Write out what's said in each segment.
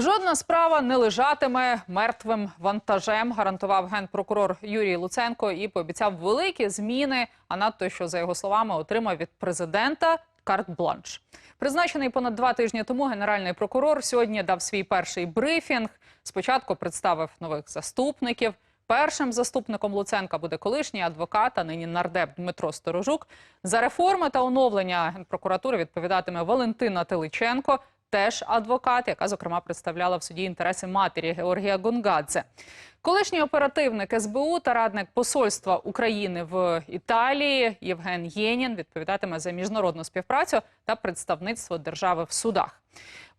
Жодна справа не лежатиме мертвим вантажем, гарантував генпрокурор Юрій Луценко і пообіцяв великі зміни. А надто що за його словами отримав від президента карт-бланш. Призначений понад два тижні тому генеральний прокурор сьогодні дав свій перший брифінг. Спочатку представив нових заступників. Першим заступником Луценка буде колишній адвокат, а нині нардеп Дмитро Сторожук. За реформи та оновлення генпрокуратури відповідатиме Валентина Теличенко, теж адвокат, яка зокрема представляла в суді інтереси матері Георгія Гонгадзе. Колишній оперативник СБУ та радник посольства України в Італії Євген Єнін відповідатиме за міжнародну співпрацю та представництво держави в судах.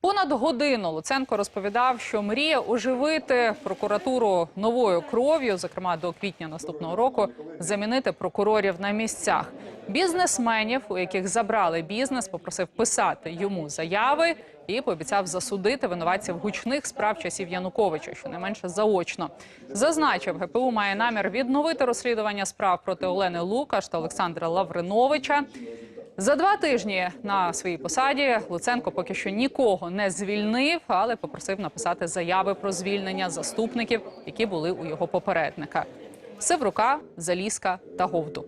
Понад годину Луценко розповідав, що мріє оживити прокуратуру новою кров'ю, зокрема до квітня наступного року, замінити прокурорів на місцях. Бізнесменів, у яких забрали бізнес, попросив писати йому заяви і пообіцяв засудити винуватців гучних справ часів Януковича, щонайменше заочно. Зазначив, ГПУ має намір відновити розслідування справ проти Олени Лукаш та Олександра Лавриновича. За два тижні на своїй посаді Луценко поки що нікого не звільнив, але попросив написати заяви про звільнення заступників, які були у його попередника. Севрука, Залізка та Говду.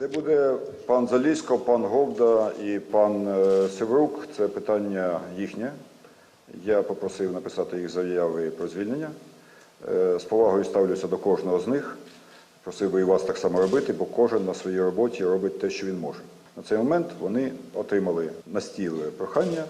Де буде пан Залісько, пан Говда і пан е, Севрук, це питання їхнє. Я попросив написати їх заяви про звільнення. Е, З повагою ставлюся до кожного з них. Просив би і вас так само робити, бо кожен на своїй роботі робить те, що він може. На цей момент вони отримали на стіл прохання